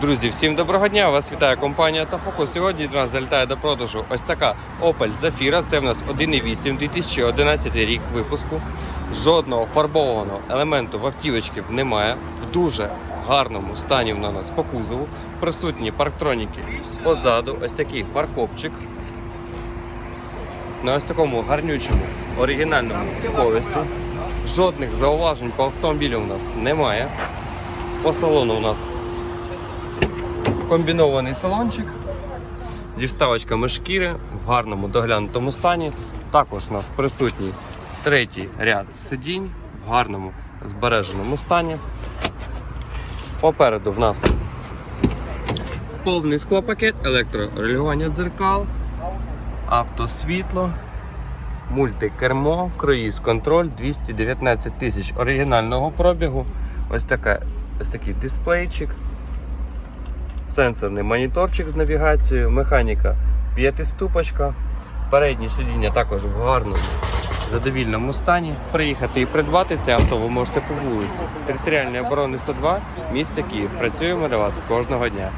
Друзі, всім доброго дня! Вас вітає компанія Тафоко. Сьогодні до нас залітає до продажу ось така Opel Zafira. Це в нас 1.8 2011 рік випуску. Жодного фарбованого елементу в автівочці немає. В дуже гарному стані у нас по кузову. Присутні парктроніки позаду. Ось такий фаркопчик. На ось такому гарнючому оригінальному колесі. Жодних зауважень по автомобілю у нас немає. По салону у нас комбінований салончик зі вставочками шкіри в гарному доглянутому стані. Також у нас присутній третій ряд сидінь в гарному збереженому стані. Попереду в нас повний склопакет, електрорегулювання дзеркал, автосвітло, мультикермо, круїз контроль 219 тисяч оригінального пробігу. Ось, така, ось такий дисплейчик сенсорний моніторчик з навігацією, механіка п'ятиступочка, переднє сидіння також в гарному задовільному стані. Приїхати і придбати це авто ви можете по вулиці. Територіальної оборони 102, місто Київ. Працюємо для вас кожного дня.